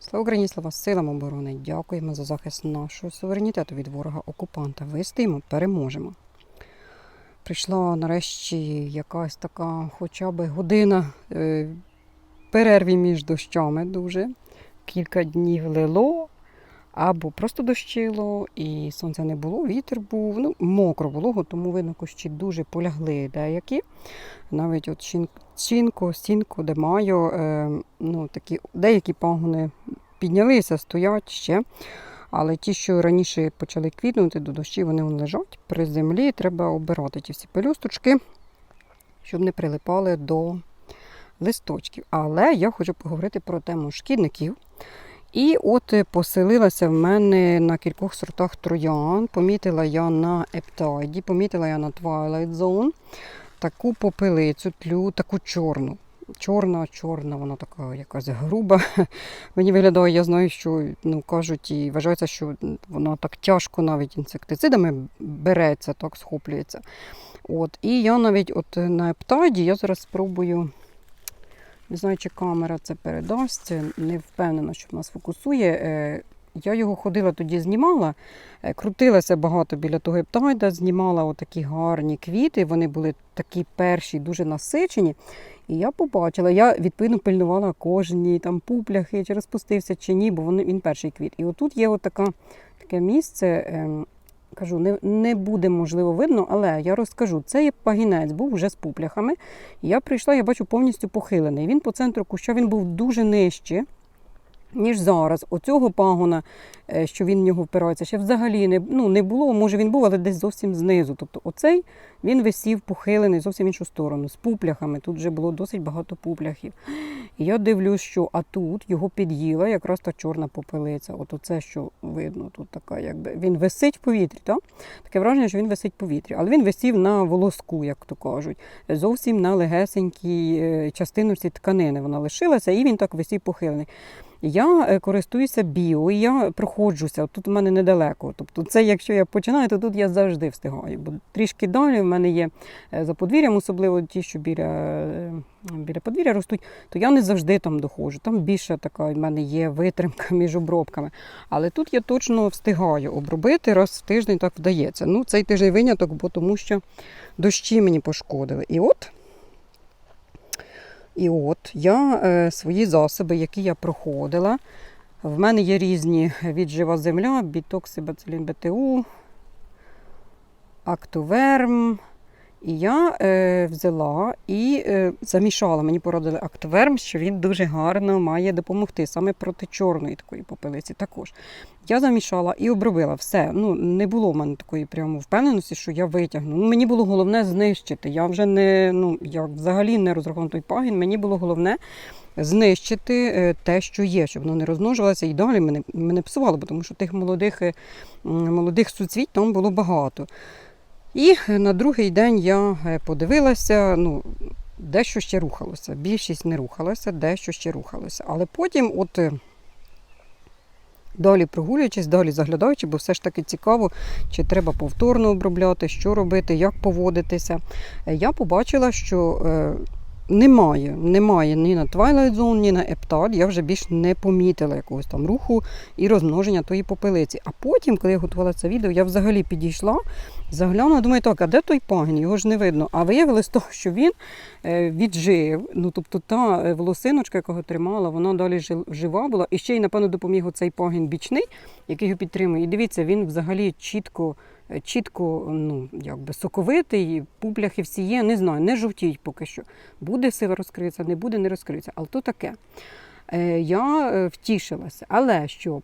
Слава Україні, слава силам оборони. Дякуємо за захист нашого суверенітету від ворога окупанта. Вистоїмо, переможемо. Прийшла нарешті якась така хоча б година е, перерві між дощами дуже. Кілька днів лило, або просто дощило, і сонця не було, вітер був, ну, мокро було, тому видно, кущі дуже полягли деякі. Навіть от щінку, стінку, де маю, е, ну, такі, деякі пагони піднялися, стоять ще. Але ті, що раніше почали квітнути до дощі, вони лежать при землі. Треба обирати ті всі пелюсточки, щоб не прилипали до листочків. Але я хочу поговорити про тему шкідників. І от е, поселилася в мене на кількох сортах троян. Помітила я на ептайді, помітила я на Twilight Zone таку попелицю тлю, таку чорну. Чорна, чорна, вона така якась груба. Мені виглядає, я знаю, що ну, кажуть і вважається, що вона так тяжко навіть інсектицидами береться, так схоплюється. От. І я навіть от на ептайді, я зараз спробую, не знаю, чи камера це передасть, не впевнена, що в нас фокусує. Е, Я його ходила тоді, знімала, е, крутилася багато біля того ептайда, знімала отакі гарні квіти. Вони були такі перші, дуже насичені. І я побачила, я відповідно пильнувала кожні там пупляхи, чи розпустився, чи ні, бо він перший квіт. І отут є отака, таке місце. Кажу, не, не буде можливо видно, але я розкажу. Це є пагінець, був вже з пупляхами. Я прийшла, я бачу повністю похилений. Він по центру куща він був дуже нижче, ніж зараз. Оцього пагона, е, що він в нього впирається, ще взагалі не, ну, не було. Може він був, але десь зовсім знизу. Тобто оцей він висів похилений зовсім іншу сторону, з пупляхами. Тут вже було досить багато пупляхів. І я дивлюсь, що а тут його під'їла якраз та чорна попелиця. От оце, що видно, тут така, якби він висить в повітрі. Так? Таке враження, що він висить в повітрі. Але він висів на волоску, як то кажуть, зовсім на легесенькій е, частинці тканини. Вона лишилася, і він так висів похилений. Я е, користуюся біо, і я проходжуся. Тут у мене недалеко. Тобто, це якщо я починаю, то тут я завжди встигаю. Бо трішки далі в мене є е, за подвір'ям, особливо ті, що біля, е, біля подвір'я ростуть, то я не завжди там доходжу. Там більше така в мене є витримка між обробками. Але тут я точно встигаю обробити раз в тиждень, так вдається. Ну, цей тиждень виняток, бо тому що дощі мені пошкодили. І от. І от я е, свої засоби, які я проходила. В мене є різні віджива земля, бітоксибацилін БТУ, актоверм. І я е, взяла і е, замішала. Мені порадили актоверм, що він дуже гарно має допомогти саме проти чорної такої попелиці. Також я замішала і обробила все. Ну не було в мене такої прямо впевненості, що я витягну. Ну, мені було головне знищити. Я вже не ну я взагалі не розрахована той пагін. Мені було головне знищити е, те, що є, щоб воно не розмножувалося і далі мене, мене псувало, тому що тих молодих, е, молодих суцвіть там було багато. І на другий день я е, подивилася, ну, дещо ще рухалося. Більшість не рухалася, дещо ще рухалося. Але потім, от е, далі прогулюючись, далі заглядаючи, бо все ж таки цікаво, чи треба повторно обробляти, що робити, як поводитися. Е, Я побачила, що немає, немає ні на Twilight Zone, ні на Епталь. Я вже більш не помітила якогось там руху і розмноження тої попелиці. А потім, коли я готувала це відео, я взагалі підійшла, заглянула, думаю, так, а де той пагін? Його ж не видно. А виявилось того, що він е, віджив. Ну, тобто та е, волосиночка, яка його тримала, вона далі жива була. І ще й, напевно, допоміг оцей пагін бічний, який його підтримує. І дивіться, він взагалі чітко. Чітко, ну якби соковитий, пупляхи всі є, не знаю, не жовтіють поки що. Буде сила розкриється, не буде, не розкриється. Але то таке. Е, я е, втішилася. Але щоб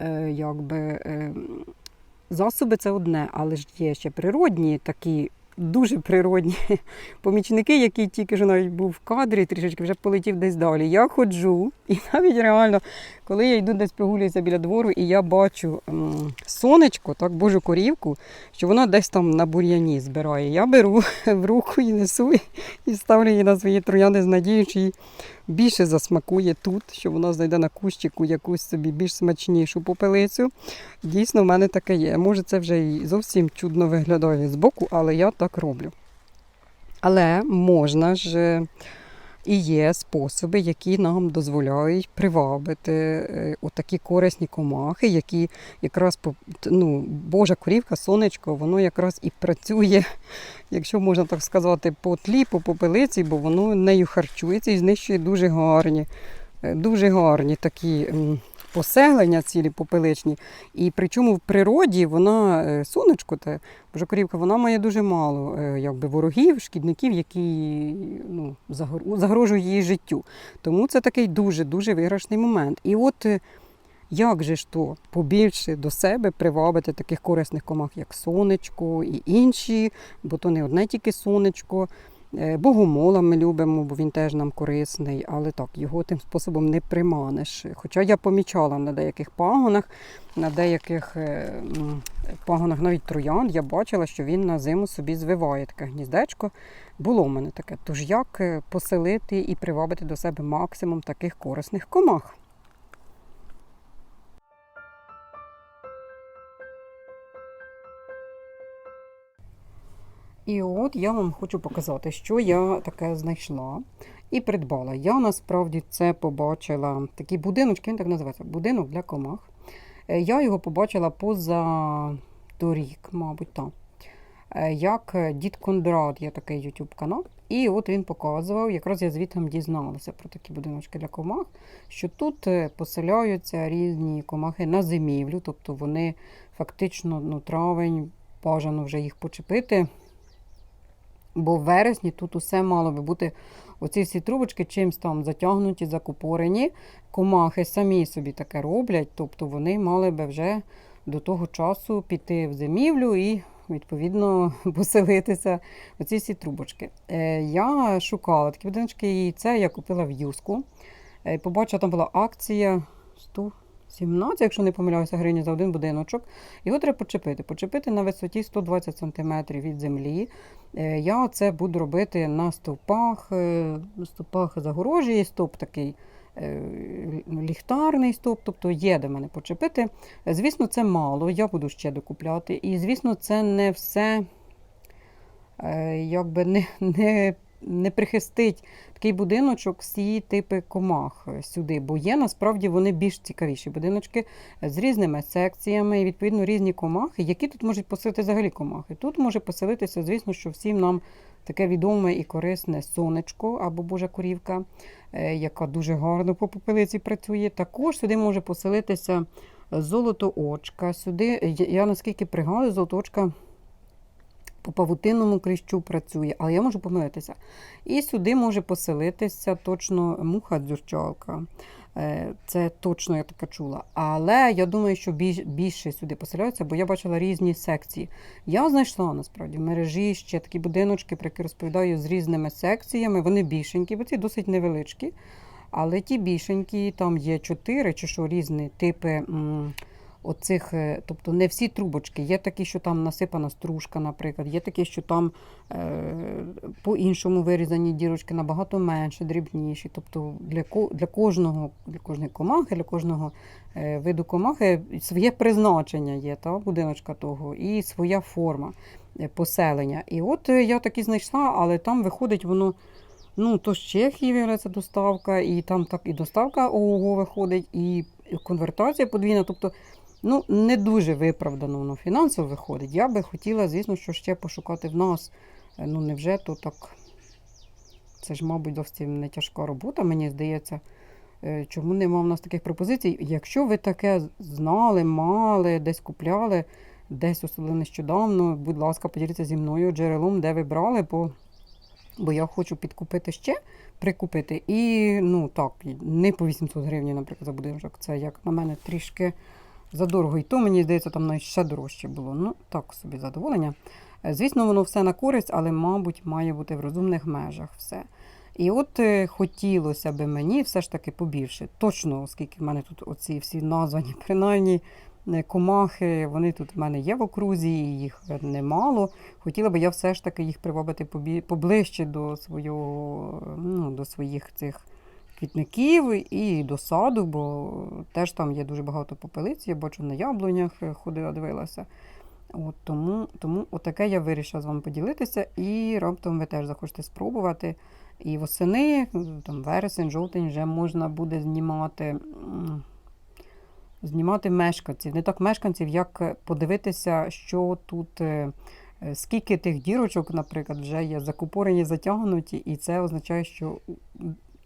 е, якби, засоби це одне, але ж є ще природні такі. Дуже природні помічники, які тільки ж навіть був в кадрі, трішечки вже полетів десь далі. Я ходжу, і навіть реально, коли я йду десь прогулююся біля двору, і я бачу сонечко, так божу корівку, що вона десь там на бур'яні збирає. Я беру в руку і несу і ставлю її на свої трояни з надією, що їй більше засмакує тут, що вона знайде на кущику якусь собі більш смачнішу попелицю. Дійсно, в мене таке є. Може, це вже і зовсім чудно виглядає збоку, але я так роблю. Але можна ж е, І є способи, які нам дозволяють привабити е, отакі корисні комахи, які якраз ну, Божа корівка, сонечко, воно якраз і працює, якщо можна так сказати, по тлі, по попелиці, бо воно нею харчується і знищує дуже гарні, е, дуже гарні такі поселення цілі попеличні. І причому в природі вона е, сонечко, те, Божа корівка, вона має дуже мало е, якби, ворогів, шкідників, які ну, загрожують її життю. Тому це такий дуже-дуже виграшний момент. І от е, як же ж то побільше до себе привабити таких корисних комах, як сонечко і інші, бо то не одне тільки сонечко. Е, Богомола ми любимо, бо він теж нам корисний, але так, його тим способом не приманиш. Хоча я помічала на деяких пагонах, на деяких е, пагонах навіть троянд, я бачила, що він на зиму собі звиває таке гніздечко. Було в мене таке. Тож як е, поселити і привабити до себе максимум таких корисних комах? І от я вам хочу показати, що я таке знайшла і придбала. Я насправді це побачила такий будиночок, він так називається будинок для комах. Е, Я його побачила поза торік, мабуть, так. Е, Як е, Дід Кондрат, є такий YouTube канал. І от він показував, якраз я звідти дізналася про такі будиночки для комах, що тут поселяються різні комахи на зимівлю, тобто вони фактично ну, травень, бажано вже їх почепити. Бо в вересні тут усе мало би бути оці всі трубочки чимось там затягнуті, закупорені. Комахи самі собі таке роблять, тобто вони мали би вже до того часу піти в зимівлю і, відповідно, поселитися в ці всі трубочки. Е, я шукала такі будиночки, і це я купила в Юску. Е, побачила, там була акція 117, якщо не помиляюся, гривень за один будиночок. Його треба почепити. Почепити на висоті 120 см від землі. Е, Я це буду робити на стовпах, е, стовпах загорожі, є стовп такий е, ліхтарний стовп, тобто є де мене почепити. Звісно, це мало, я буду ще докупляти. І, звісно, це не все якби не, не, не прихистить такий будиночок всі типи комах сюди, бо є насправді вони більш цікавіші будиночки з різними секціями і відповідно різні комахи, які тут можуть поселити взагалі комахи. Тут може поселитися, звісно, що всім нам таке відоме і корисне сонечко або божа корівка, е, яка дуже гарно по попелиці працює. Також сюди може поселитися золотоочка. Сюди, я- наскільки пригадую, золотоочка по павутинному кріщу працює, але я можу помилитися. І сюди може поселитися точно муха дзюрчалка. Е, Це точно я таке чула. Але я думаю, що більш, більше сюди поселяються, бо я бачила різні секції. Я знайшла насправді в мережі ще такі будиночки, про які розповідаю з різними секціями. Вони більшенькі, бо ці досить невеличкі. Але ті більшенькі, там є чотири чи що різні типи м, оцих, е, тобто не всі трубочки. Є такі, що там насипана стружка, наприклад, є такі, що там е, по-іншому вирізані дірочки набагато менше, дрібніші. Тобто для, для кожного, для кожної комахи, для кожного е, виду комахи своє призначення є, та, будиночка того, і своя форма поселення. І от я такі знайшла, але там виходить воно. Ну, то з Чехії виявляється доставка, і там так і доставка ООО виходить, і конвертація подвійна. Тобто, ну, не дуже виправдано воно фінансово виходить. Я би хотіла, звісно, що ще пошукати в нас. Е, Ну, невже то так. Це ж, мабуть, зовсім не тяжка робота, мені здається. Е, Чому нема в нас таких пропозицій? Якщо ви таке знали, мали, десь купляли, десь особливо нещодавно, будь ласка, поділіться зі мною джерелом, де ви брали, бо бо я хочу підкупити ще, прикупити. І ну так, не по 800 гривень, наприклад, за будинок. Це як на мене трішки задорого. І то мені здається, там навіть ще дорожче було. Ну, так собі задоволення. Е, Звісно, воно все на користь, але, мабуть, має бути в розумних межах все. І от е, хотілося би мені все ж таки побільше. Точно, оскільки в мене тут оці всі названі, принаймні е, комахи, вони тут в мене є в окрузі, їх немало. Хотіла би я все ж таки їх привабити поближче до свого, ну, до своїх цих квітників і до саду, бо теж там є дуже багато попелиць, я бачу на яблунях, е, ходила, дивилася. От тому, тому отаке я вирішила з вами поділитися, і раптом ви теж захочете спробувати. І восени, там вересень, жовтень вже можна буде знімати, знімати мешканців. Не так мешканців, як подивитися, що тут, е, е, скільки тих дірочок, наприклад, вже є закупорені, затягнуті, і це означає, що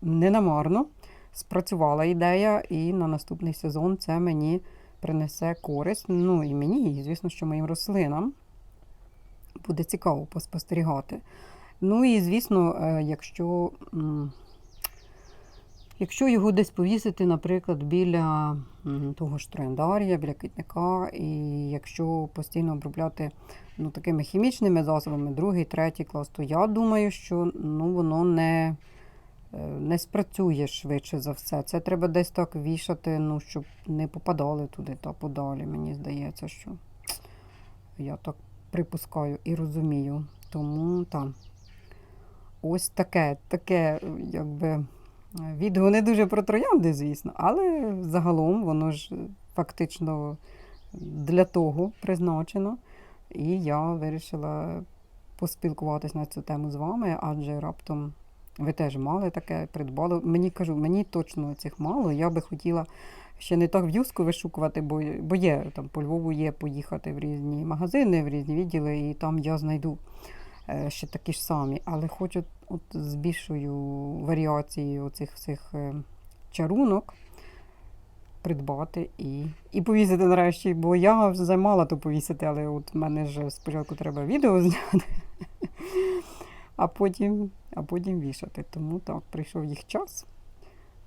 не намарно спрацювала ідея, і на наступний сезон це мені принесе користь. Ну і мені, і звісно, що моїм рослинам буде цікаво поспостерігати. Ну і звісно, е, якщо, якщо його десь повісити, наприклад, біля того ж трояндарія, біля квітника, і якщо постійно обробляти ну, такими хімічними засобами, другий, третій клас, то я думаю, що ну, воно не, не спрацює швидше за все. Це треба десь так вішати, ну, щоб не попадали туди та подалі. Мені здається, що я так припускаю і розумію. Тому там. Ось таке, таке, якби відео не дуже про троянди, звісно, але загалом воно ж фактично для того призначено. І я вирішила поспілкуватись на цю тему з вами, адже раптом ви теж мали таке, придбали. Мені кажу, мені точно цих мало. Я би хотіла ще не так в'юзку вишукувати, бо, бо є там по Львову є поїхати в різні магазини, в різні відділи, і там я знайду е, ще такі ж самі. Але хочу от з більшою варіацією оцих всіх е, чарунок придбати і, і повісити нарешті, бо я займала то повісити, але от мене ж спочатку треба відео зняти, а потім, а потім вішати. Тому так, прийшов їх час.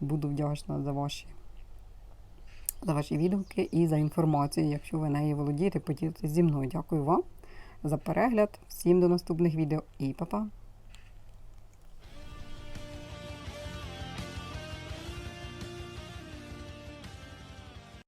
Буду вдячна за ваші, за ваші відгуки і за інформацію. Якщо ви нею володієте, поділитесь зі мною. Дякую вам за перегляд. Всім до наступних відео і па-па!